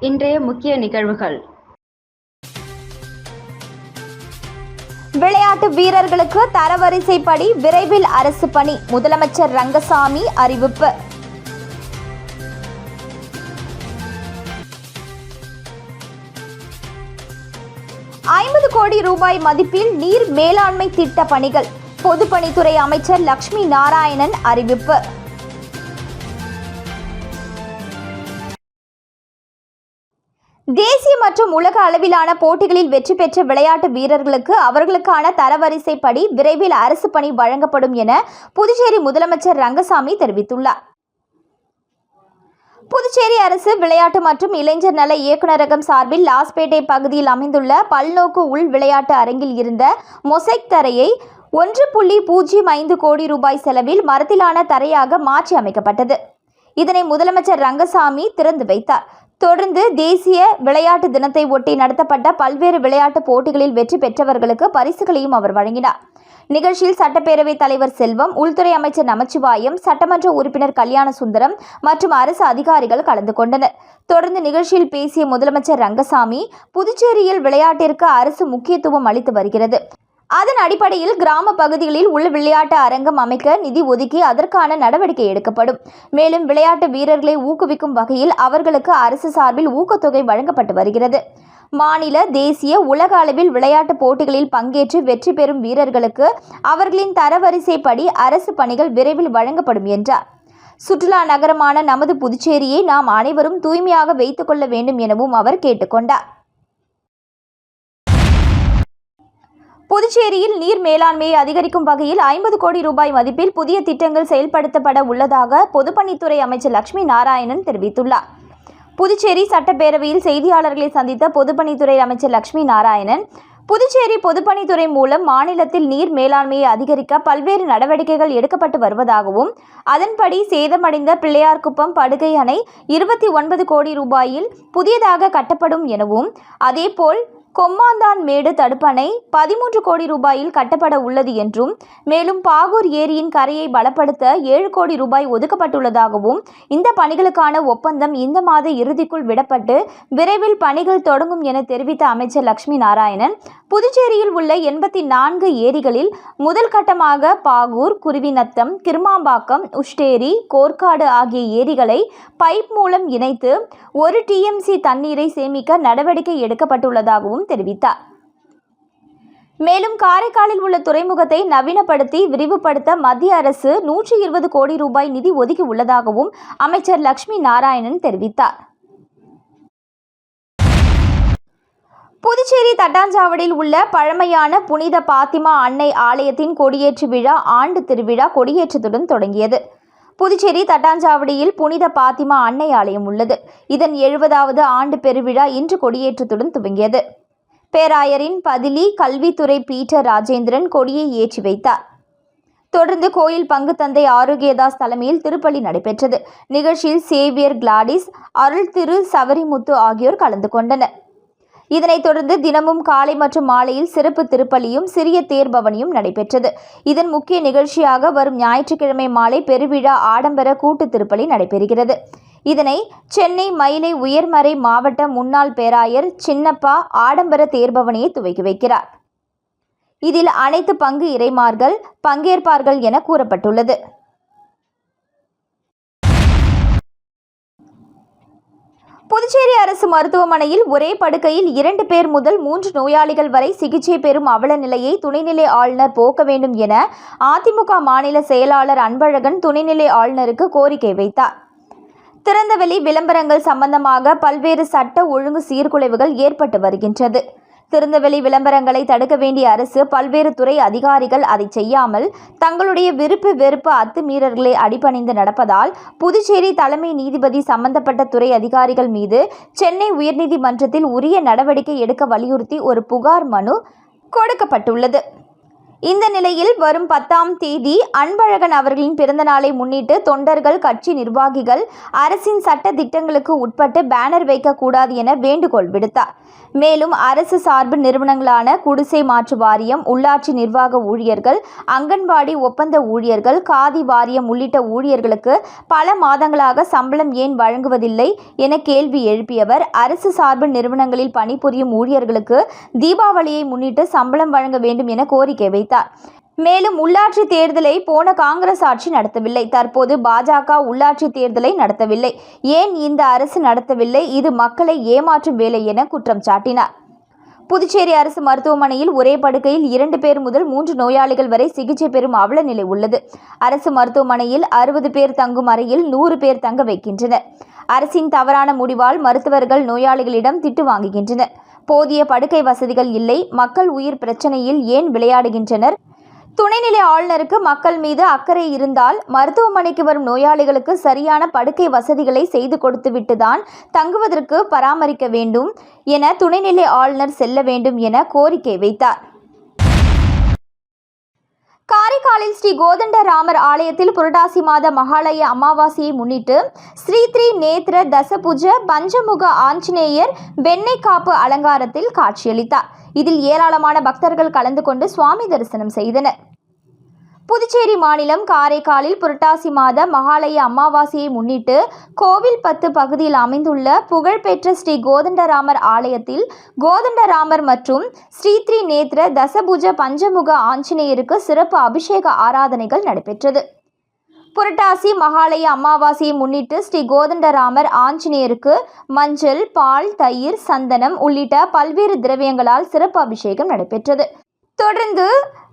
இன்றைய முக்கிய நிகழ்வுகள். விளையாட்டு வீரர்களுக்கு தரவரிசைப்படி விரைவில் அரசு பணி. முதலமைச்சர் ரங்கசாமி அறிவிப்பு. ஐம்பது கோடி ரூபாய் மதிப்பில் நீர் மேலாண்மை திட்ட பணிகள். பொதுப்பணித்துறை அமைச்சர் லக்ஷ்மி நாராயணன் அறிவிப்பு. தேசிய மற்றும் உலக அளவிலான போட்டிகளில் வெற்றி பெற்ற விளையாட்டு வீரர்களுக்கு அவர்களுக்கான தரவரிசைப்படி விரைவில் அரசு பணி வழங்கப்படும் என புதுச்சேரி முதலமைச்சர் ரங்கசாமி தெரிவித்துள்ளார். புதுச்சேரி அரசு விளையாட்டு மற்றும் இளைஞர் நல இயக்குநரகம் சார்பில் லாஸ்பேட்டை பகுதியில் அமைந்துள்ள பல்நோக்கு உள் விளையாட்டு அரங்கில் இருந்த மொசைக் தரையை ஒன்று புள்ளி பூஜ்ஜியம் ஐந்து கோடி ரூபாய் செலவில் மரத்திலான தரையாக மாற்றி அமைக்கப்பட்டது இதனை முதலமைச்சர் ரங்கசாமி திறந்து வைத்தார். தொடர்ந்து தேசிய விளையாட்டு தினத்தை ஒட்டி நடத்தப்பட்ட பல்வேறு விளையாட்டுப் போட்டிகளில் வெற்றி பெற்றவர்களுக்கு பரிசுகளையும் அவர் வழங்கினார். நிகழ்ச்சியில் சட்டப்பேரவைத் தலைவர் செல்வம் உள்துறை அமைச்சர் நமச்சிவாயம் சட்டமன்ற உறுப்பினர் கல்யாண சுந்தரம் மற்றும் அரசு அதிகாரிகள் கலந்து கொண்டனர். தொடர்ந்து நிகழ்ச்சியில் பேசிய முதலமைச்சர் ரங்கசாமி புதுச்சேரியில் விளையாட்டிற்கு அரசு முக்கியத்துவம் அளித்து வருகிறது. அதன் அடிப்படையில் கிராம பகுதிகளில் உள்ள விளையாட்டு அரங்கம் அமைக்க நிதி ஒதுக்கி அதற்கான நடவடிக்கை எடுக்கப்படும். மேலும் விளையாட்டு வீரர்களை ஊக்குவிக்கும் வகையில் அவர்களுக்கு அரசு சார்பில் ஊக்கத்தொகை வழங்கப்பட்டு வருகிறது. மாநில தேசிய உலக அளவில் விளையாட்டு போட்டிகளில் பங்கேற்று வெற்றி பெறும் வீரர்களுக்கு அவர்களின் தரவரிசைப்படி அரசு பணிகள் விரைவில் வழங்கப்படும் என்றார். சுற்றுலா நகரமான நமது புதுச்சேரியை நாம் அனைவரும் தூய்மையாக வைத்துக்கொள்ள வேண்டும் எனவும் அவர் கேட்டுக்கொண்டார் புதுச்சேரியில் நீர் மேலாண்மையை அதிகரிக்கும் வகையில் ஐம்பது கோடி ரூபாய் மதிப்பில் புதிய திட்டங்கள் செயல்படுத்தப்பட உள்ளதாக பொதுப்பணித்துறை அமைச்சர் லட்சுமி நாராயணன் தெரிவித்துள்ளார். புதுச்சேரி சட்டப்பேரவையில் செய்தியாளர்களை சந்தித்த பொதுப்பணித்துறை அமைச்சர் லட்சுமி நாராயணன் புதுச்சேரி பொதுப்பணித்துறை மூலம் மாநிலத்தில் நீர் மேலாண்மையை அதிகரிக்க பல்வேறு நடவடிக்கைகள் எடுக்கப்பட்டு வருவதாகவும் அதன்படி சேதமடைந்த பிள்ளையார்குப்பம் படுகை அணை இருபத்தி ஒன்பது கோடி ரூபாயில் புதியதாக கட்டப்படும் எனவும் அதேபோல் கொம்மாந்தான் மேடு தடுப்பணை பதிமூன்று கோடி ரூபாயில் கட்டப்பட உள்ளது என்றும் மேலும் பாகூர் ஏரியின் கரையை பலப்படுத்த ஏழு கோடி ரூபாய் ஒதுக்கப்பட்டுள்ளதாகவும் இந்த பணிகளுக்கான ஒப்பந்தம் இந்த மாத இறுதிக்குள் விடப்பட்டு விரைவில் பணிகள் தொடங்கும் என தெரிவித்த அமைச்சர் லட்சுமி நாராயணன் புதுச்சேரியில் உள்ள எண்பத்தி நான்கு ஏரிகளில் முதல் கட்டமாக பாகூர் குருவிநத்தம் கிருமாம்பாக்கம் உஷ்டேரி கோர்க்காடு ஆகிய ஏரிகளை பைப் மூலம் இணைத்து ஒரு டிஎம்சி தண்ணீரை சேமிக்க நடவடிக்கை எடுக்கப்பட்டுள்ளதாகவும் தெரிவித்தார். மேலும் காரைக்காலில் உள்ள துறைமுகத்தை நவீனப்படுத்தி விரிவுபடுத்த மத்திய அரசு நூற்றி இருபது கோடி ரூபாய் நிதி ஒதுக்கி உள்ளதாகவும் அமைச்சர் லட்சுமி நாராயணன் தெரிவித்தார். புதுச்சேரி தட்டாஞ்சாவடியில் உள்ள பழமையான புனித பாத்திமா அன்னை ஆலயத்தின் கொடியேற்று விழா ஆண்டு திருவிழா கொடியேற்றத்துடன் தொடங்கியது. புதுச்சேரி தட்டாஞ்சாவடியில் புனித பாத்திமா அன்னை ஆலயம் உள்ளது. இதன் எழுபதாவது ஆண்டு பெருவிழா இன்று கொடியேற்றத்துடன் துவங்கியது. பேராயரின் பதிலி கல்வித்துறை பீட்டர் ராஜேந்திரன் கொடியை ஏற்றி வைத்தார். தொடர்ந்து கோயில் பங்கு தந்தை ஆரோக்கியதாஸ் தலைமையில் திருப்பலி நடைபெற்றது. நிகழ்ச்சியில் சேவியர் கிளாடிஸ் அருள் திரு சவரிமுத்து ஆகியோர் கலந்து கொண்டனர். இதனைத் தொடர்ந்து தினமும் காலை மற்றும் மாலையில் சிறப்பு திருப்பலியும் சிறிய தேர்பவனியும் நடைபெற்றது. இதன் முக்கிய நிகழ்ச்சியாக வரும் ஞாயிற்றுக்கிழமை மாலை பெருவிழா ஆடம்பர கூட்டு திருப்பலி நடைபெறுகிறது. இதனை சென்னை மயிலை உயர்மறை மாவட்ட முன்னாள் பேராயர் சின்னப்பா ஆடம்பர தேர்பவனியை துவக்கி வைக்கிறார். இதில் அனைத்து பங்கு இறைமார்கள் பங்கேற்பார்கள் என கூறப்பட்டுள்ளது. புதுச்சேரி அரசு மருத்துவமனையில் ஒரே படுக்கையில் இரண்டு பேர் முதல் மூன்று நோயாளிகள் வரை சிகிச்சை பெறும் அவல நிலையை துணைநிலை ஆளுநர் போக்க வேண்டும் என அதிமுக மாநில செயலாளர் அன்பழகன் துணைநிலை ஆளுநருக்கு கோரிக்கை வைத்தார். திறந்தவெளி விளம்பரங்கள் சம்பந்தமாக பல்வேறு சட்ட ஒழுங்கு சீர்குலைவுகள் ஏற்பட்டு வருகின்றது. திறந்தவெளி விளம்பரங்களை தடுக்க வேண்டிய அரசு பல்வேறு துறை அதிகாரிகள் அதை செய்யாமல் தங்களுடைய விருப்பு வெறுப்பு அத்துமீறல்களை அடிபணிந்து நடப்பதால் புதுச்சேரி தலைமை நீதிபதி சம்பந்தப்பட்ட துறை அதிகாரிகள் மீது சென்னை உயர்நீதிமன்றத்தில் உரிய நடவடிக்கை எடுக்க வலியுறுத்தி ஒரு புகார் மனு கொடுக்கப்பட்டுள்ளது. இந்த நிலையில் வரும் பத்தாம் தேதி அன்பழகன் அவர்களின் பிறந்தநாளை முன்னிட்டு தொண்டர்கள் கட்சி நிர்வாகிகள் அரசின் சட்ட திட்டங்களுக்கு உட்பட்டு பேனர் வைக்கக்கூடாது என வேண்டுகோள் விடுத்தார். மேலும் அரசு சார்பு நிறுவனங்களான குடிசை மாற்று வாரியம் உள்ளாட்சி நிர்வாக ஊழியர்கள் அங்கன்வாடி ஒப்பந்த ஊழியர்கள் காதி வாரியம் உள்ளிட்ட ஊழியர்களுக்கு பல மாதங்களாக சம்பளம் ஏன் வழங்குவதில்லை என கேள்வி எழுப்பியவர் அரசு சார்பு நிறுவனங்களில் பணிபுரியும் ஊழியர்களுக்கு தீபாவளியை முன்னிட்டு சம்பளம் வழங்க வேண்டும் என கோரிக்கை வைத்தார். மேலும் உள்ளாட்சி தேர்தலை போன காங்கிரஸ் ஆட்சி நடத்தவில்லை. தற்போது பாஜக உள்ளாட்சி தேர்தலை நடத்தவில்லை. ஏன் இந்த அரசு நடத்தவில்லை? இது மக்களை ஏமாற்றும் வேலை என குற்றம் சாட்டினார். புதுச்சேரி அரசு மருத்துவமனையில் ஒரே படுக்கையில் இரண்டு பேர் முதல் மூன்று நோயாளிகள் வரை சிகிச்சை பெறும் அவல நிலை உள்ளது. அரசு மருத்துவமனையில் அறுபது பேர் தங்கும் அறையில் நூறு பேர் தங்க வைக்கின்றனர். அரசின் தவறான முடிவால் மருத்துவர்கள் நோயாளிகளிடம் திட்டு வாங்குகின்றனர். போதிய படுக்கை வசதிகள் இல்லை. மக்கள் உயிர் பிரச்சனையில் ஏன் விளையாடுகின்றனர்? துணைநிலை ஆளுநருக்கு மக்கள் மீது அக்கறை இருந்தால் மருத்துவமனைக்கு வரும் நோயாளிகளுக்கு சரியான படுக்கை வசதிகளை செய்து கொடுத்துவிட்டு தான் தங்குவதற்கு பராமரிக்க வேண்டும் என துணைநிலை ஆளுநர் செல்ல வேண்டும் என கோரிக்கை வைத்தார். காரைக்காலில் ஸ்ரீ கோதண்ட ராமர் ஆலயத்தில் புரட்டாசி மாத மகாலய அமாவாசையை முன்னிட்டு ஸ்ரீ த்ரீ நேத்ர தசபுஜ பஞ்சமுக ஆஞ்சநேயர் வெண்ணெய் காப்பு அலங்காரத்தில் காட்சியளித்தார். இதில் ஏராளமான பக்தர்கள் கலந்து கொண்டு சுவாமி தரிசனம் செய்தனர். புதுச்சேரி மாநிலம் காரைக்காலில் புரட்டாசி மாத மகாலய அமாவாசையை முன்னிட்டு கோவில் பத்து பகுதியில் அமைந்துள்ள புகழ்பெற்ற ஸ்ரீ கோதண்டராமர் ஆலயத்தில் கோதண்டராமர் மற்றும் ஸ்ரீ த்ரீ நேத்ர தசபுஜ பஞ்சமுக ஆஞ்சநேயருக்கு சிறப்பு அபிஷேக ஆராதனைகள் நடைபெற்றது. புரட்டாசி மகாலய அமாவாசையை முன்னிட்டு ஸ்ரீ கோதண்டராமர் ஆஞ்சநேயருக்கு மஞ்சள் பால் தயிர் சந்தனம் உள்ளிட்ட பல்வேறு திரவியங்களால் சிறப்பு அபிஷேகம் நடைபெற்றது. தொடர்ந்து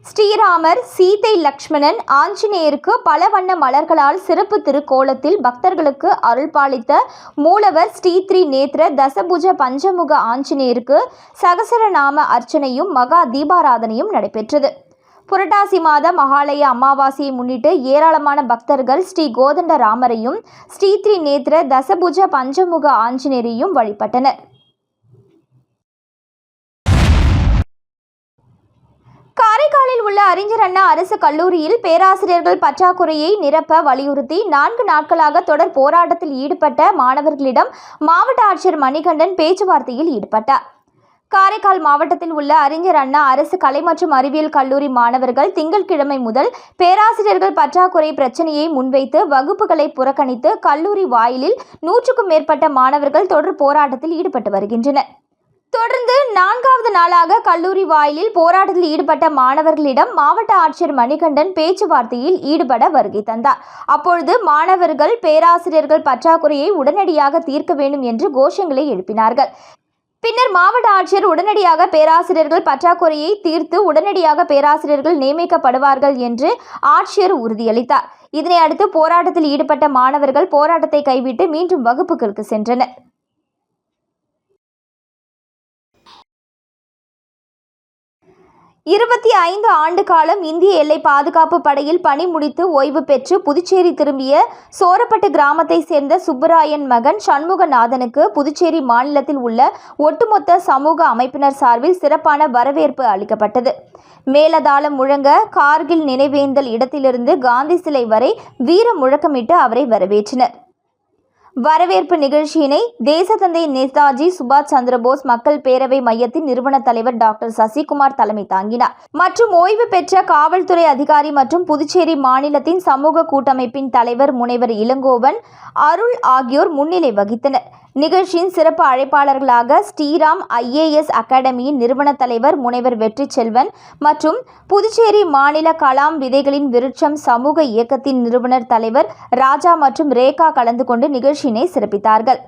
ஸ்ரீராமர் சீதை லக்ஷ்மணன் ஆஞ்சநேயருக்கு பல வண்ண மலர்களால் சிறப்பு திருக்கோலத்தில் பக்தர்களுக்கு அருள்பாலித்த மூலவர் ஸ்ரீ த்ரீ நேத்ர தசபுஜ பஞ்சமுக ஆஞ்சநேயருக்கு சகசரநாம அர்ச்சனையும் மகா தீபாராதனையும் நடைபெற்றது. புரட்டாசி மாத மகாலய அமாவாசையை முன்னிட்டு ஏராளமான பக்தர்கள் ஸ்ரீ கோதண்ட ராமரையும் ஸ்ரீ த்ரீ நேத்ர தசபுஜ பஞ்சமுக ஆஞ்சநேயரையும் வழிபட்டனர் காரைக்காலில் உள்ள அறிஞர் அண்ணா அரசு கல்லூரியில் பேராசிரியர்கள் பற்றாக்குறையை நிரப்ப வலியுறுத்தி நான்கு நாட்களாக தொடர் போராட்டத்தில் ஈடுபட்ட மாணவர்களிடம் மாவட்ட ஆட்சியர் மணிகண்டன் பேச்சுவார்த்தையில் ஈடுபட்டார். காரைக்கால் மாவட்டத்தில் உள்ள அறிஞர் அண்ணா அரசு கலை மற்றும் அறிவியல் கல்லூரி மாணவர்கள் திங்கட்கிழமை முதல் பேராசிரியர்கள் பற்றாக்குறை பிரச்சனையை முன்வைத்து வகுப்புகளை புறக்கணித்து கல்லூரி வாயிலில் நூற்றுக்கும் மேற்பட்ட மாணவர்கள் தொடர் போராட்டத்தில் ஈடுபட்டு வருகின்றனர். தொடர்ந்து நான்காவது நாளாக கல்லூரி வாயிலில் போராட்டத்தில் ஈடுபட்ட மாணவர்களிடம் மாவட்ட ஆட்சியர் மணிகண்டன் பேச்சுவார்த்தையில் ஈடுபட வருகை தந்தார். அப்பொழுது மாணவர்கள் பேராசிரியர்கள் பற்றாக்குறையை உடனடியாக தீர்க்க வேண்டும் என்று கோஷங்களை எழுப்பினார்கள். பின்னர் மாவட்ட ஆட்சியர் உடனடியாக பேராசிரியர்கள் பற்றாக்குறையை தீர்த்து உடனடியாக பேராசிரியர்கள் நியமிக்கப்படுவார்கள் என்று ஆட்சியர் உறுதியளித்தார். இதனை அடுத்து போராட்டத்தில் ஈடுபட்ட மாணவர்கள் போராட்டத்தை கைவிட்டு மீண்டும் வகுப்புகளுக்கு சென்றனர். இருபத்தி ஐந்து ஆண்டு காலம் இந்திய எல்லை பாதுகாப்பு படையில் பணி முடித்து ஓய்வு பெற்று புதுச்சேரி திரும்பிய சோரப்பட்டு கிராமத்தை சேர்ந்த சுப்பராயன் மகன் சண்முகநாதனுக்கு புதுச்சேரி மாநிலத்தில் உள்ள ஒட்டுமொத்த சமூக அமைப்பினர் சார்பில் சிறப்பான வரவேற்பு அளிக்கப்பட்டது. மேலதாளம் முழங்க கார்கில் நினைவேந்தல் இடத்திலிருந்து காந்தி சிலை வரை வீர முழக்கமிட்டு அவரை வரவேற்றனர். வரவேற்பு நிகழ்ச்சியினை தேசத்தந்தை நேதாஜி சுபாஷ் சந்திரபோஸ் மக்கள் பேரவை மையத்தின் நிறுவன தலைவர் டாக்டர் சசிகுமார் தலைமை தாங்கினார். மற்றும் ஓய்வு பெற்ற காவல்துறை அதிகாரி மற்றும் புதுச்சேரி மாநிலத்தின் சமூக கூட்டமைப்பின் தலைவர் முனைவர் இளங்கோவன் அருள் ஆகியோர் முன்னிலை வகித்தனர். நிகழ்ச்சியின் சிறப்பு அழைப்பாளர்களாக ஸ்ரீராம் ஐஏஎஸ் அகாடமியின் நிறுவன தலைவர் முனைவர் வெற்றி செல்வன் மற்றும் புதுச்சேரி மாநில கலாம் விதைகளின் விருட்சம் சமூக இயக்கத்தின் நிறுவனர் தலைவர் ராஜா மற்றும் ரேகா கலந்து கொண்டு நிகழ்ச்சியினை சிறப்பித்தார்கள்.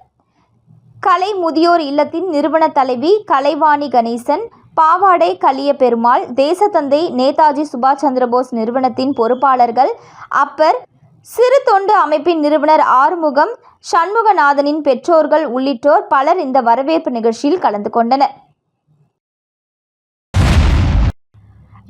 கலை முதியோர் இல்லத்தின் நிறுவன தலைவி கலைவாணி கணேசன் பாவாடை கலிய பெருமாள் தேசத்தந்தை நேதாஜி சுபாஷ் சந்திரபோஸ் நிறுவனத்தின் பொறுப்பாளர்கள் அப்பர் சிறு தொண்டு அமைப்பின் நிறுவனர் ஆறுமுகம் சண்முகநாதனின் பெற்றோர்கள் உள்ளிட்டோர் பலர் இந்த வரவேற்பு நிகழ்ச்சியில் கலந்து கொண்டனர்.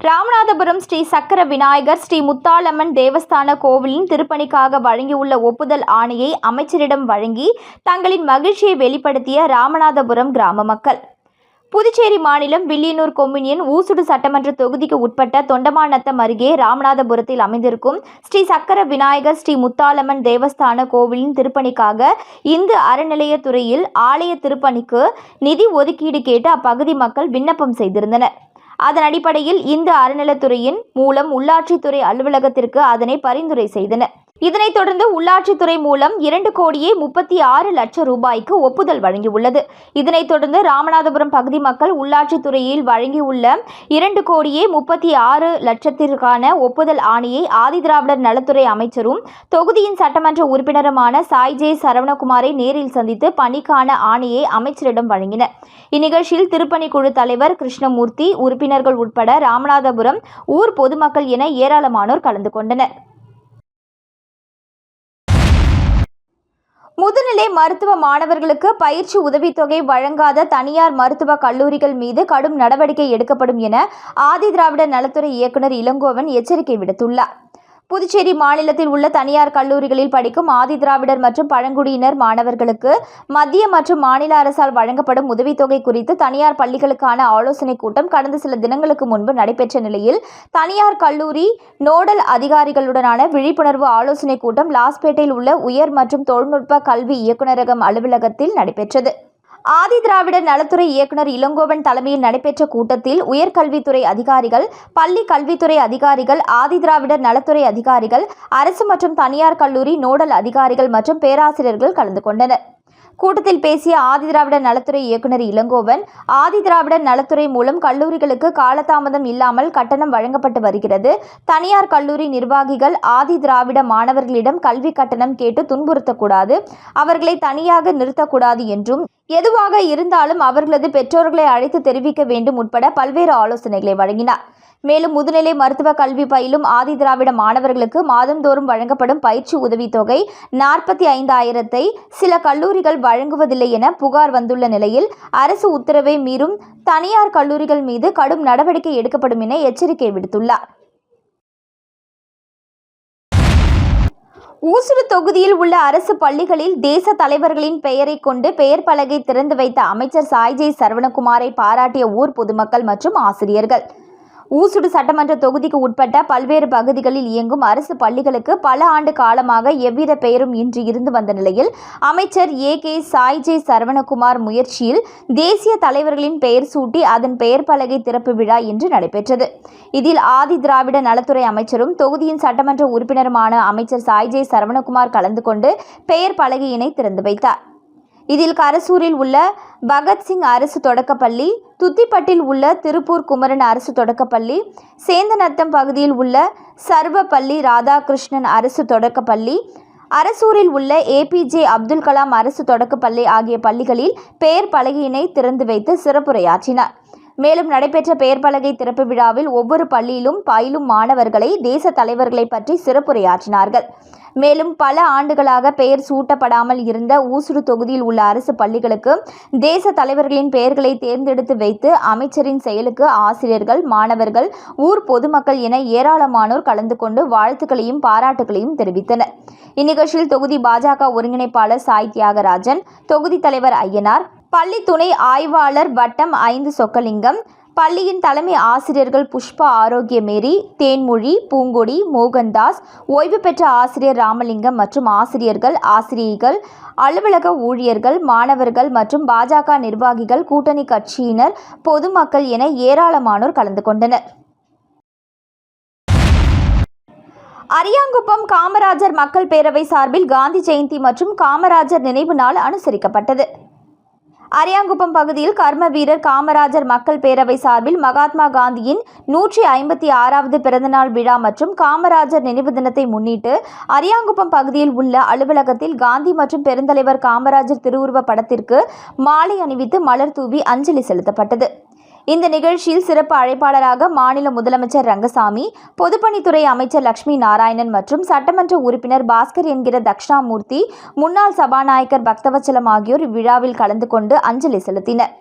ராமநாதபுரம் ஸ்ரீ சக்கர விநாயகர் ஸ்ரீ முத்தாலம்மன் தேவஸ்தான கோவிலின் திருப்பணிக்காக வழங்கியுள்ள ஒப்புதல் ஆணையை அமைச்சரிடம் வழங்கி தங்களின் மகிழ்ச்சியை வெளிப்படுத்திய ராமநாதபுரம் கிராம மக்கள். புதுச்சேரி மாநிலம் வில்லியனூர் கொம்யூனியன் ஊசுடு சட்டமன்ற தொகுதிக்கு உட்பட்ட தொண்டமாநத்தம் அருகே ராமநாதபுரத்தில் அமைந்திருக்கும் ஸ்ரீ சக்கர விநாயகர் ஸ்ரீ முத்தாலம்மன் தேவஸ்தான கோவிலின் திருப்பணிக்காக இந்து அறநிலையத்துறையில் ஆலய திருப்பணிக்கு நிதி ஒதுக்கீடு கேட்டு அப்பகுதி மக்கள் விண்ணப்பம் செய்திருந்தனர். அதன் அடிப்படையில் இந்து அறநிலையத்துறையின் மூலம் உள்ளாட்சித்துறை அலுவலகத்திற்கு அதனை பரிந்துரை செய்தனர். இதனைத் தொடர்ந்து உள்ளாட்சித்துறை மூலம் இரண்டு கோடியே முப்பத்தி ஆறு லட்சம் ரூபாய்க்கு ஒப்புதல் வழங்கியுள்ளது. இதனைத் தொடர்ந்து ராமநாதபுரம் பகுதி மக்கள் உள்ளாட்சித்துறையில் வழங்கியுள்ள இரண்டு கோடியே முப்பத்தி ஆறு லட்சத்திற்கான ஒப்புதல் ஆணையை ஆதிதிராவிடர் நலத்துறை அமைச்சரும் தொகுதியின் சட்டமன்ற உறுப்பினருமான சாய் ஜே சரவணகுமாரை நேரில் சந்தித்து பணிக்கான ஆணையை அமைச்சரிடம் வழங்கினர். இந்நிகழ்ச்சியில் திருப்பணி குழு தலைவர் கிருஷ்ணமூர்த்தி உறுப்பினர்கள் உட்பட ராமநாதபுரம் ஊர் பொதுமக்கள் என ஏராளமானோர் கலந்து கொண்டனர். முதுநிலை மருத்துவ மாணவர்களுக்கு பயிற்சி உதவித்தொகை வழங்காத தனியார் மருத்துவக் கல்லூரிகள் மீது கடும் நடவடிக்கை எடுக்கப்படும் என ஆதிதிராவிடர் நலத்துறை இயக்குநர் இளங்கோவன் எச்சரிக்கை விடுத்துள்ளார். புதுச்சேரி மாநிலத்தில் உள்ள தனியார் கல்லூரிகளில் படிக்கும் ஆதிதிராவிடர் மற்றும் பழங்குடியினர் மாணவர்களுக்கு மத்திய மற்றும் மாநில அரசால் வழங்கப்படும் உதவித்தொகை குறித்து தனியார் பள்ளிகளுக்கான ஆலோசனைக் கூட்டம் கடந்த சில தினங்களுக்கு முன்பு நடைபெற்ற நிலையில் தனியார் கல்லூரி நோடல் அதிகாரிகளுடனான விழிப்புணர்வு ஆலோசனைக் கூட்டம் லாஸ்பேட்டையில் உள்ள உயர் மற்றும் தொழில்நுட்ப கல்வி இயக்குநரகம் அலுவலகத்தில் நடைபெற்றது. ஆதிதிராவிடர் நலத்துறை இயக்குனர் இளங்கோவன் தலைமையில் நடைபெற்ற கூட்டத்தில் உயர்கல்வித்துறை அதிகாரிகள் பள்ளி கல்வித்துறை அதிகாரிகள் ஆதிதிராவிடர் நலத்துறை அதிகாரிகள் அரசு மற்றும் தனியார் கல்லூரி நோடல் அதிகாரிகள் மற்றும் பேராசிரியர்கள் கலந்து கொண்டனர். கூட்டத்தில் பேசிய ஆதிதிராவிடர் நலத்துறை இயக்குனர் இளங்கோவன் ஆதிதிராவிடர் நலத்துறை மூலம் கல்லூரிகளுக்கு காலதாமதம் இல்லாமல் கட்டணம் வழங்கப்பட்டு வருகிறது. தனியார் கல்லூரி நிர்வாகிகள் ஆதிதிராவிட மாணவர்களிடம் கல்வி கட்டணம் கேட்டு துன்புறுத்தக்கூடாது அவர்களை தனியாக நிறுத்தக்கூடாது என்றும் எதுவாக இருந்தாலும் அவர்களது பெற்றோர்களை அழைத்து தெரிவிக்க வேண்டும் உட்பட பல்வேறு ஆலோசனைகளை வழங்கினார். மேலும் முதுநிலை மருத்துவ கல்வி பயிலும் ஆதி திராவிட மாணவர்களுக்கு மாதந்தோறும் வழங்கப்படும் பயிற்சி உதவித்தொகை நாற்பத்தி ஐந்தாயிரத்தை சில கல்லூரிகள் வழங்குவதில்லை என புகார் வந்துள்ள நிலையில் அரசு உத்தரவை மீறும் தனியார் கல்லூரிகள் மீது கடும் நடவடிக்கை எடுக்கப்படும் என எச்சரிக்கை விடுத்துள்ளார். ஊசுடு தொகுதியில் உள்ள அரசு பள்ளிகளில் தேச தலைவர்களின் பெயரை கொண்டு பெயர் பலகை திறந்து வைத்த அமைச்சர் சாய்ஜெய் சரவணகுமாரை பாராட்டிய ஊர் பொதுமக்கள் மற்றும் ஆசிரியர்கள். ஊசுடு சட்டமன்ற தொகுதிக்கு உட்பட்ட பல்வேறு பகுதிகளில் இயங்கும் அரசு பள்ளிகளுக்கு பல ஆண்டு காலமாக எவ்வித பெயரும் இன்று இருந்து வந்த நிலையில் அமைச்சர் ஏ கே சாய்ஜே சரவணகுமார் முயற்சியில் தேசிய தலைவர்களின் பெயர் சூட்டி அதன் பெயர் பலகை திறப்பு விழா இன்று நடைபெற்றது. இதில் ஆதி திராவிட நலத்துறை அமைச்சரும் தொகுதியின் சட்டமன்ற உறுப்பினருமான அமைச்சர் சாய்ஜே சரவணகுமார் கலந்து கொண்டு பெயர் பலகையினை திறந்து வைத்தார். இதில் கரசூரில் உள்ள பகத்சிங் அரசு தொடக்கப்பள்ளி துத்திப்பட்டில் உள்ள திருப்பூர் குமரன் அரசு தொடக்கப்பள்ளி சேந்தநத்தம் பகுதியில் உள்ள சர்வப்பள்ளி ராதாகிருஷ்ணன் அரசு தொடக்கப்பள்ளி அரசூரில் உள்ள ஏபிஜே அப்துல் கலாம் அரசு தொடக்கப்பள்ளி ஆகிய பள்ளிகளில் பெயர் பலகையினை திறந்து வைத்து சிறப்புரையாற்றினார். மேலும் நடைபெற்ற பெயர் பலகை திறப்பு விழாவில் ஒவ்வொரு பள்ளியிலும் பயிலும் மாணவர்களை தேச தலைவர்களை பற்றி சிறப்புரையாற்றினார்கள். மேலும் பல ஆண்டுகளாக பெயர் சூட்டப்படாமல் இருந்த ஊசுடு தொகுதியில் உள்ள அரசு பள்ளிகளுக்கு தேச தலைவர்களின் பெயர்களை தேர்ந்தெடுத்து வைத்து அமைச்சரின் செயலுக்கு ஆசிரியர்கள் மாணவர்கள் ஊர் பொதுமக்கள் என ஏராளமானோர் கலந்து கொண்டு வாழ்த்துக்களையும் பாராட்டுகளையும் தெரிவித்தனர். இந்நிகழ்ச்சியில் தொகுதி பாஜக ஒருங்கிணைப்பாளர் சாய் தியாகராஜன் தொகுதி தலைவர் ஐயனார் பள்ளி துணை ஆய்வாளர் வட்டம் ஐந்து சொக்கலிங்கம் பள்ளியின் தலைமை ஆசிரியர்கள் புஷ்பா ஆரோக்கியமேரி தேன்மொழி பூங்கொடி மோகன்தாஸ் ஓய்வு பெற்ற ஆசிரியர் ராமலிங்கம் மற்றும் ஆசிரியர்கள் ஆசிரியைகள் அலுவலக ஊழியர்கள் மாணவர்கள் மற்றும் பாஜக நிர்வாகிகள் கூட்டணி கட்சியினர் பொதுமக்கள் என ஏராளமானோர் கலந்து கொண்டனர். அரியாங்குப்பம் காமராஜர் மக்கள் பேரவை சார்பில் காந்தி ஜெயந்தி மற்றும் காமராஜர் நினைவு நாள் அனுசரிக்கப்பட்டது. அரியாங்குப்பம் பகுதியில் கர்ம வீரர் காமராஜர் மக்கள் பேரவை சார்பில் மகாத்மா காந்தியின் நூற்றி ஐம்பத்தி ஆறாவது பிறந்தநாள் விழா மற்றும் காமராஜர் நினைவு தினத்தை முன்னிட்டு அரியாங்குப்பம் பகுதியில் உள்ள அலுவலகத்தில் காந்தி மற்றும் பெருந்தலைவர் காமராஜர் திருவுருவ படத்திற்கு மாலை அணிவித்து மலர் தூவி அஞ்சலி செலுத்தப்பட்டது. இந்த நிகழ்ச்சியில் சிறப்பு அழைப்பாளராக மாநில முதலமைச்சர் ரங்கசாமி பொதுப்பணித்துறை அமைச்சர் லட்சுமி நாராயணன் மற்றும் சட்டமன்ற உறுப்பினர் பாஸ்கர் என்கிற தக்ஷணாமூர்த்தி முன்னாள் சபாநாயகர் பக்தவச்சலம் ஆகியோர் இவ்விழாவில் கலந்து கொண்டு அஞ்சலி செலுத்தினர்.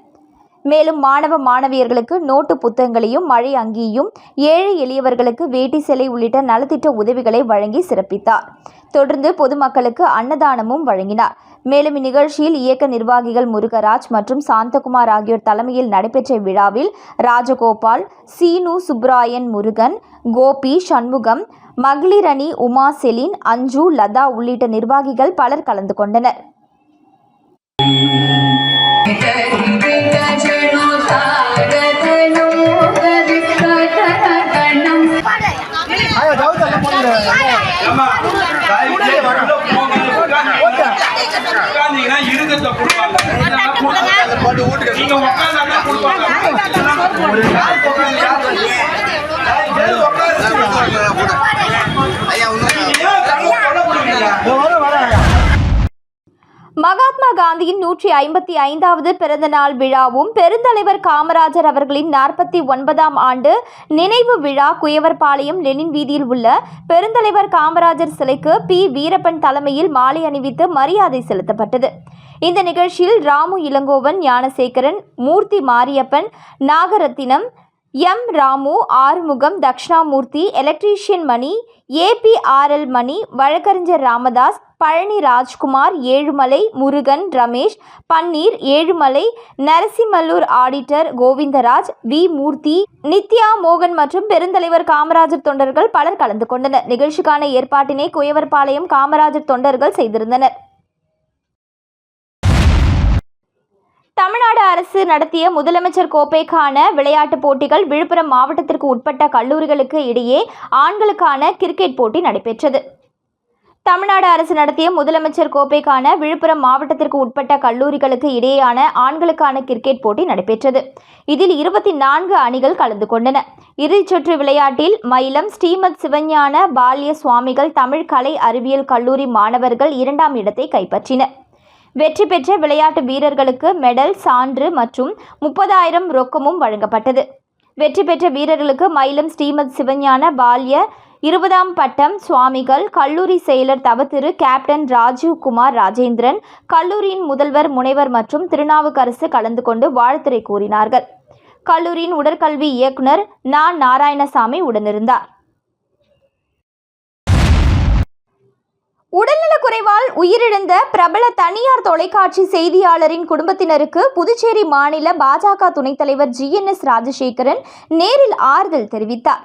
மேலும் மாணவ மாணவியர்களுக்கு நோட்டு புத்தகங்களையும் மழை அங்கியும் ஏழை எளியவர்களுக்கு வேட்டி சிலை உள்ளிட்ட நலத்திட்ட உதவிகளை வழங்கி சிறப்பித்தார். தொடர்ந்து பொதுமக்களுக்கு அன்னதானமும் வழங்கினார். மேலும் இந்நிகழ்ச்சியில் இயக்க நிர்வாகிகள் முருகராஜ் மற்றும் சாந்தகுமார் ஆகியோர் தலைமையில் நடைபெற்ற விழாவில் ராஜகோபால் சீனு சுப்ராயன் முருகன் கோபி சண்முகம் மகளிரணி உமா செலின் அஞ்சு லதா உள்ளிட்ட நிர்வாகிகள் பலர் கலந்து கொண்டனர். உட்கார்ந்தீங்கன்னா இருகத்தை கொடுப்பாங்க. நீங்க உட்கார்ந்தாதான் கொடுப்பாங்க. மகாத்மா காந்தியின் நூற்றி ஐம்பத்தி ஐந்தாவது பிறந்த நாள் விழாவும் பெருந்தலைவர் காமராஜர் அவர்களின் நாற்பத்தி ஒன்பதாம் ஆண்டு நினைவு விழா குயவர்பாளையம் லெனின் வீதியில் உள்ள பெருந்தலைவர் காமராஜர் சிலைக்கு பி. வீரப்பன் தலைமையில் மாலை அணிவித்து மரியாதை செலுத்தப்பட்டது. இந்த நிகழ்ச்சியில் Ramu Ilangovan Gnanasekaran Murthy Mariappan Nagarathinam M. Ramu Arumugam Dakshinamurthy electrician Mani APRL Mani வழக்கறிஞர் ராமதாஸ் பழனி ராஜ்குமார் ஏழுமலை முருகன் ரமேஷ் பன்னீர் ஏழுமலை நரசிம்மல்லூர் ஆடிட்டர் கோவிந்தராஜ் வி. மூர்த்தி நித்யா மோகன் மற்றும் பெருந்தலைவர் காமராஜர் தொண்டர்கள் பலர் கலந்து கொண்டனர். நிகழ்ச்சிக்கான ஏற்பாட்டினை குயவர்பாளையம் காமராஜர் தொண்டர்கள் செய்திருந்தனர். தமிழ்நாடு அரசு நடத்திய முதலமைச்சர் கோப்பைக்கான விளையாட்டுப் போட்டிகள் விழுப்புரம் மாவட்டத்திற்கு உட்பட்ட கல்லூரிகளுக்கு இடையே ஆண்களுக்கான கிரிக்கெட் போட்டி நடைபெற்றது. தமிழ்நாடு அரசு நடத்திய முதலமைச்சர் கோப்பைக்கான விழுப்புரம் மாவட்டத்திற்கு உட்பட்ட கல்லூரிகளுக்கு இடையேயான ஆண்களுக்கான கிரிக்கெட் போட்டி நடைபெற்றது. இதில் இருபத்தி நான்கு அணிகள் கலந்து கொண்டன. இறுதிச் சுற்று விளையாட்டில் மயிலம் ஸ்ரீமத் சிவஞான பால்ய சுவாமிகள் தமிழ் கலை அறிவியல் கல்லூரி மாணவர்கள் இரண்டாம் இடத்தை கைப்பற்றினர். வெற்றி பெற்ற விளையாட்டு வீரர்களுக்கு மெடல் சான்று மற்றும் முப்பதாயிரம் ரொக்கமும் வழங்கப்பட்டது. வெற்றி பெற்ற வீரர்களுக்கு மயிலம் ஸ்ரீமத் சிவஞான பால்ய இருபதாம் பட்டம் சுவாமிகள் கல்லூரி செயலர் தவத்திரு கேப்டன் ராஜீவ் குமார் ராஜேந்திரன் கல்லூரியின் முதல்வர் முனைவர் மற்றும் திருநாவுக்கரசு கலந்து கொண்டு வாழ்த்துரை கூறினார்கள். கல்லூரியின் உடற்கல்வி இயக்குனர் நா. நாராயணசாமி உடனிருந்தார். உடல்நலக்குறைவால் உயிரிழந்த பிரபல தனியார் தொலைக்காட்சி செய்தியாளரின் குடும்பத்தினருக்கு புதுச்சேரி மாநில பாஜக துணைத் தலைவர் ஜிஎன்எஸ் ராஜசேகரன் நேரில் ஆறுதல் தெரிவித்தார்.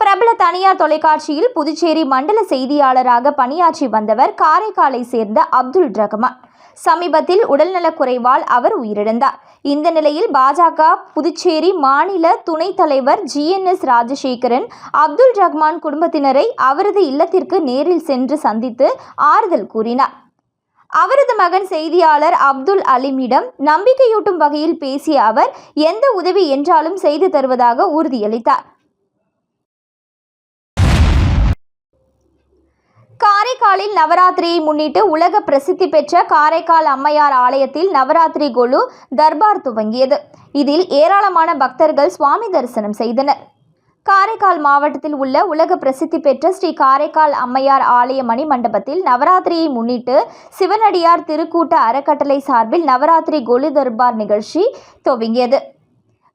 பிரபல தனியார் தொலைக்காட்சியில் புதுச்சேரி மண்டல செய்தியாளராக பணியாற்றி வந்தவர் காரைக்காலை சேர்ந்த அப்துல் ரஹ்மான். சமீபத்தில் உடல்நலக்குறைவால் அவர் உயிரிழந்தார். இந்த நிலையில் பாஜக புதுச்சேரி மாநில துணைத் தலைவர் ஜிஎன்எஸ் ராஜசேகரன் அப்துல் ரஹ்மான் குடும்பத்தினரை அவரது இல்லத்திற்கு நேரில் சென்று சந்தித்து ஆறுதல் கூறினார். அவரது மகன் செய்தியாளர் அப்துல் அலிமிடம் நம்பிக்கையூட்டும் வகையில் பேசிய அவர் எந்த உதவி என்றாலும் செய்து தருவதாக உறுதியளித்தார். காரைக்காலில் நவராத்திரியை முன்னிட்டு உலக பிரசித்தி பெற்ற காரைக்கால் அம்மையார் ஆலயத்தில் நவராத்திரி கொலு தர்பார் துவங்கியது. இதில் ஏராளமான பக்தர்கள் சுவாமி தரிசனம் செய்தனர். காரைக்கால் மாவட்டத்தில் உள்ள உலக பிரசித்தி பெற்ற ஸ்ரீ காரைக்கால் அம்மையார் ஆலய மணி மண்டபத்தில் நவராத்திரியை முன்னிட்டு சிவனடியார் திருக்கூட்ட அறக்கட்டளை சார்பில் நவராத்திரி கொலு தர்பார் நிகழ்ச்சி துவங்கியது.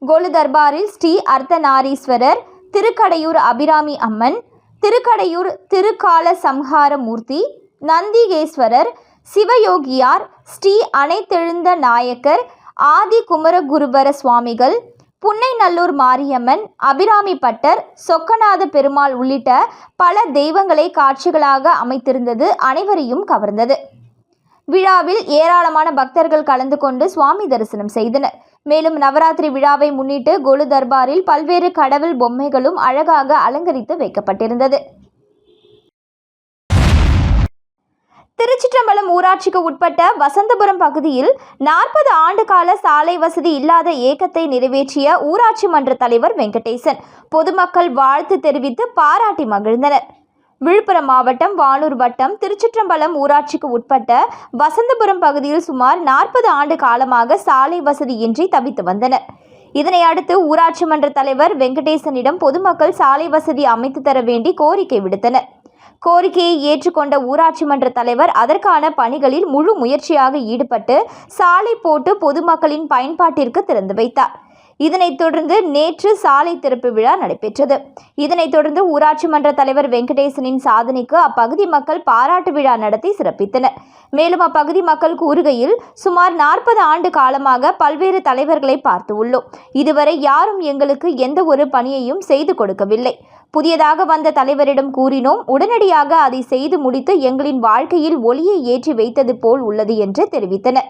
கொலு தர்பாரில் ஸ்ரீ அர்த்தநாரீஸ்வரர் திருக்கடையூர் அபிராமி அம்மன் திருக்கடையூர் திருக்கால சம்ஹார மூர்த்தி நந்திகேஸ்வரர் சிவயோகியார் ஸ்ரீ அனைத்தெழுந்த நாயக்கர் ஆதி குமரகுருபர சுவாமிகள் புன்னைநல்லூர் மாரியம்மன் அபிராமி பட்டர் சொக்கநாத பெருமாள் உள்ளிட்ட பல தெய்வங்களை காட்சிகளாக அமைத்திருந்தது அனைவரையும் கவர்ந்தது. விழாவில் ஏராளமான பக்தர்கள் கலந்து கொண்டு சுவாமி தரிசனம் செய்தனர். மேலும் நவராத்திரி விழாவை முன்னிட்டு கொலு தர்பாரில் பல்வேறு கடவுள் பொம்மைகளும் அழகாக அலங்கரித்து வைக்கப்பட்டிருந்தது. திருச்சிற்றம்பலம் ஊராட்சிக்கு உட்பட்ட வசந்தபுரம் பகுதியில் நாற்பது ஆண்டு கால சாலை வசதி இல்லாத ஏக்கத்தை நிறைவேற்றிய ஊராட்சி மன்ற தலைவர் வெங்கடேசன் பொதுமக்கள் வாழ்த்து தெரிவித்து பாராட்டி மகிழ்ந்தனர். விழுப்புரம் மாவட்டம் வானூர் வட்டம் திருச்சிற்றம்பலம் ஊராட்சிக்கு உட்பட்ட வசந்தபுரம் பகுதியில் சுமார் நாற்பது ஆண்டு காலமாக சாலை வசதியின்றி தவித்து வந்தனர். இதனை அடுத்து ஊராட்சி மன்ற தலைவர் வெங்கடேசனிடம் பொதுமக்கள் சாலை வசதி அமைத்து தர வேண்டி கோரிக்கை விடுத்தனர். கோரிக்கையை ஏற்றுக்கொண்ட ஊராட்சி மன்ற தலைவர் அதற்கான பணிகளில் முழு முயற்சியாக ஈடுபட்டு சாலை போட்டு பொதுமக்களின் பயன்பாட்டிற்கு திறந்து வைத்தார். இதனைத் தொடர்ந்து நேற்று சாலை திறப்பு விழா நடைபெற்றது. இதனைத் தொடர்ந்து ஊராட்சி மன்ற தலைவர் வெங்கடேசனின் சாதனைக்கு அப்பகுதி மக்கள் பாராட்டு விழா நடத்தி சிறப்பித்தனர். மேலும் அப்பகுதி மக்கள் கூறுகையில் சுமார் நாற்பது ஆண்டு காலமாக பல்வேறு தலைவர்களை பார்த்து உள்ளோம். இதுவரை யாரும் எங்களுக்கு எந்த ஒரு பணியையும் செய்து கொடுக்கவில்லை. புதியதாக வந்த தலைவரிடம் கூறினோம் உடனடியாக அதை செய்து முடித்து எங்களின் வாழ்க்கையில் ஒளியை ஏற்றி வைத்தது போல் உள்ளது என்று தெரிவித்தனர்.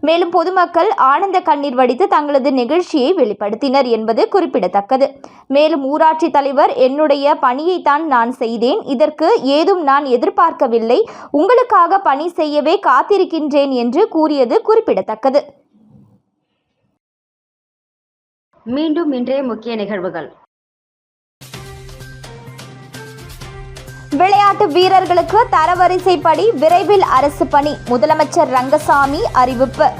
மேலும் பொதுமக்கள் ஆனந்த கண்ணீர் வடித்து தங்களது நிகழ்ச்சியை வெளிப்படுத்தினர் என்பது குறிப்பிடத்தக்கது. மேலும் ஊராட்சி தலைவர் என்னுடைய பணியைத்தான் நான் செய்தேன். இதற்கு ஏதும் நான் எதிர்பார்க்கவில்லை. உங்களுக்காக பணி செய்யவே காத்திருக்கின்றேன் என்று கூறியது குறிப்பிடத்தக்கது. மீண்டும் இன்றைய முக்கிய நிகழ்வுகள். விளையாட்டு வீரர்களுக்கு தரவரிசைப்படி விரைவில் அரசு பணி. முதலமைச்சர் ரங்கசாமி அறிவிப்பு.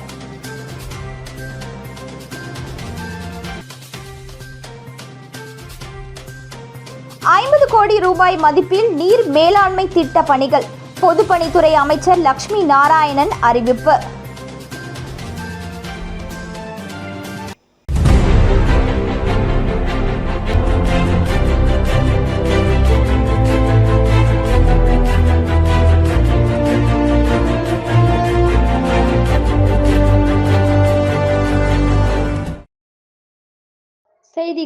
ஐம்பது கோடி ரூபாய் மதிப்பில் நீர் மேலாண்மை திட்ட பணிகள். பொதுப்பணித்துறை அமைச்சர் லக்ஷ்மி நாராயணன் அறிவிப்பு.